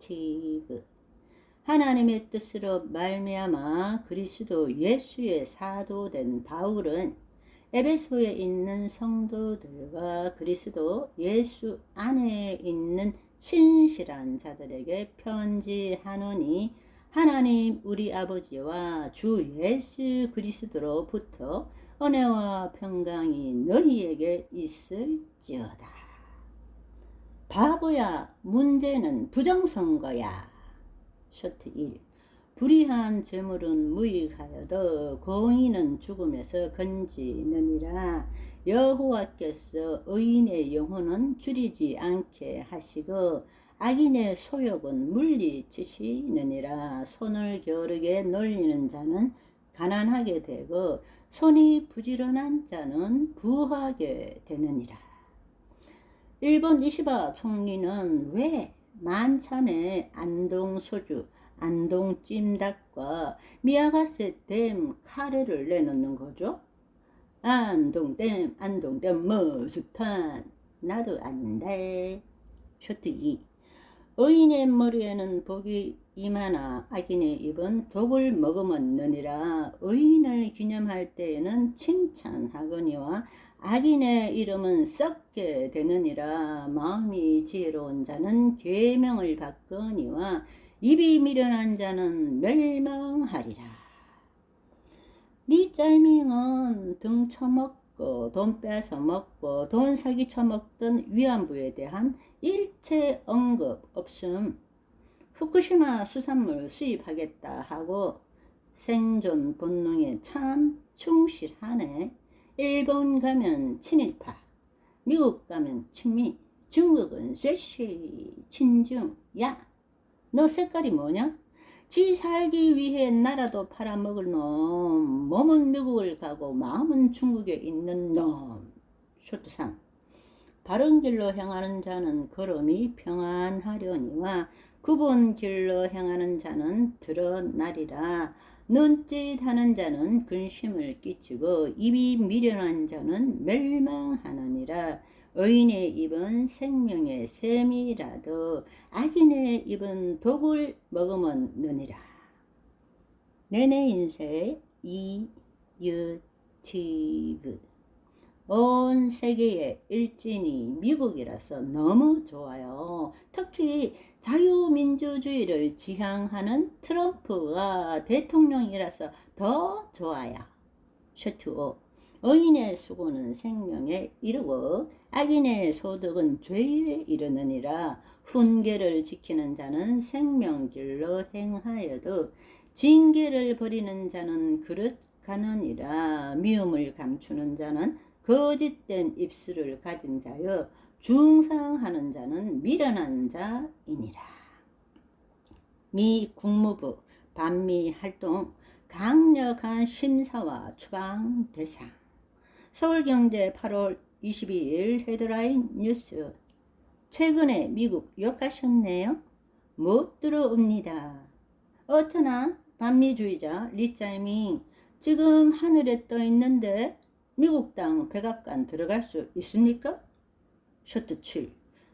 티브 하나님의 뜻으로 말미암아 그리스도 예수의 사도된 바울은 에베소에 있는 성도들과 그리스도 예수 안에 있는 신실한 자들에게 편지하노니 하나님 우리 아버지와 주 예수 그리스도로부터 은혜와 평강이 너희에게 있을지어다. 바보야, 문제는 부정선거야. 셔트 1. 불의한 재물은 무익하여도 공의는 죽음에서 건지느니라. 여호와께서 의인의 영혼은 줄이지 않게 하시고 악인의 소욕은 물리치시느니라. 손을 겨르게 놀리는 자는 가난하게 되고 손이 부지런한 자는 부하게 되느니라. 일본 이시바 총리는 왜 만찬에 안동 소주, 안동 찜닭과 미야가세 댐 카레를 내놓는 거죠? 안동댐, 안동댐 머스탄 나도 안돼. 쇼트 2 의인의 머리에는 복이 임하나 악인의 입은 독을 먹으면 느니라 의인을 기념할 때에는 칭찬하거니와 악인의 이름은 썩게 되느니라 마음이 지혜로운 자는 계명을 받거니와 입이 미련한 자는 멸망하리라. 리짜이밍은 등 처먹고 돈 뺏어 먹고 돈 사기 처먹던 위안부에 대한 일체 언급 없음 후쿠시마 수산물 수입하겠다 하고 생존 본능에 참 충실하네. 일본 가면 친일파, 미국 가면 친미, 중국은 쇠시, 친중. 야, 너 색깔이 뭐냐? 지 살기 위해 나라도 팔아먹을 놈, 몸은 미국을 가고 마음은 중국에 있는 놈. 쇼트상. 바른 길로 향하는 자는 걸음이 평안하려니와 굽은 길로 향하는 자는 드러나리라. 눈짓하는 자는 근심을 끼치고 입이 미련한 자는 멸망하느니라. 의인의 입은 생명의 샘이라도 악인의 입은 독을 먹으면 느니라. 내내 인쇄 이유티브 온 세계의 일진이 미국이라서 너무 좋아요. 특히 자유민주주의를 지향하는 트럼프가 대통령이라서 더 좋아요. 5. 의인의 수고는 생명에 이르고 악인의 소득은 죄에 이르느니라 훈계를 지키는 자는 생명길로 행하여도 징계를 버리는 자는 그릇 가느니라 미움을 감추는 자는 거짓된 입술을 가진 자여 중상하는 자는 미련한 자이니라. 미 국무부 반미 활동 강력한 심사와 추방 대상 서울경제 8월 22일 헤드라인 뉴스 최근에 미국 욕하셨네요. 못 들어옵니다. 어쩌나 반미주의자 리짜이밍 지금 하늘에 떠 있는데 미국 땅 백악관 들어갈 수 있습니까? 쇼트 7.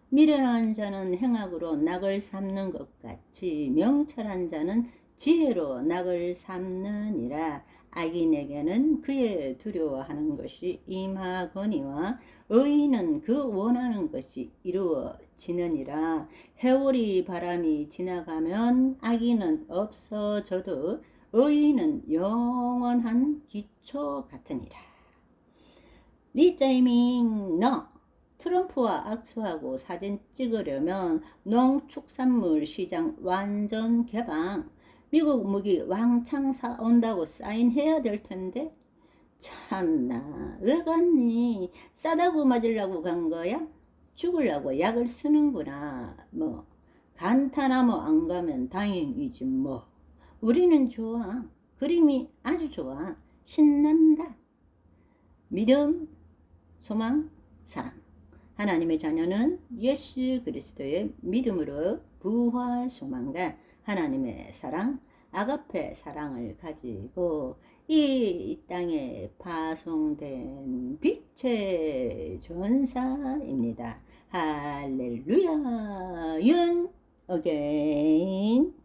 미련한 자는 행악으로 낙을 삼는 것 같이 명철한 자는 지혜로 낙을 삼느니라 악인에게는 그의 두려워하는 것이 임하거니와 의인은 그 원하는 것이 이루어지느니라 해오리 바람이 지나가면 악인은 없어져도 의인은 영원한 기초 같으니라 리자이밍 너 트럼프와 악수하고 사진 찍으려면 농축산물 시장 완전 개방 미국 무기 왕창 사온다고 사인해야 될 텐데 참나 왜 갔니 싸다고 맞으려고 간 거야? 죽으려고 약을 쓰는구나 뭐 간타나무 안 가면 다행이지 뭐. 우리는 좋아. 그림이 아주 좋아. 신난다. 믿음, 소망, 사랑. 하나님의 자녀는 예수 그리스도의 믿음으로 부활 소망과 하나님의 사랑, 아가페 사랑을 가지고 이 땅에 파송된 빛의 전사입니다. 할렐루야. 윤 어게인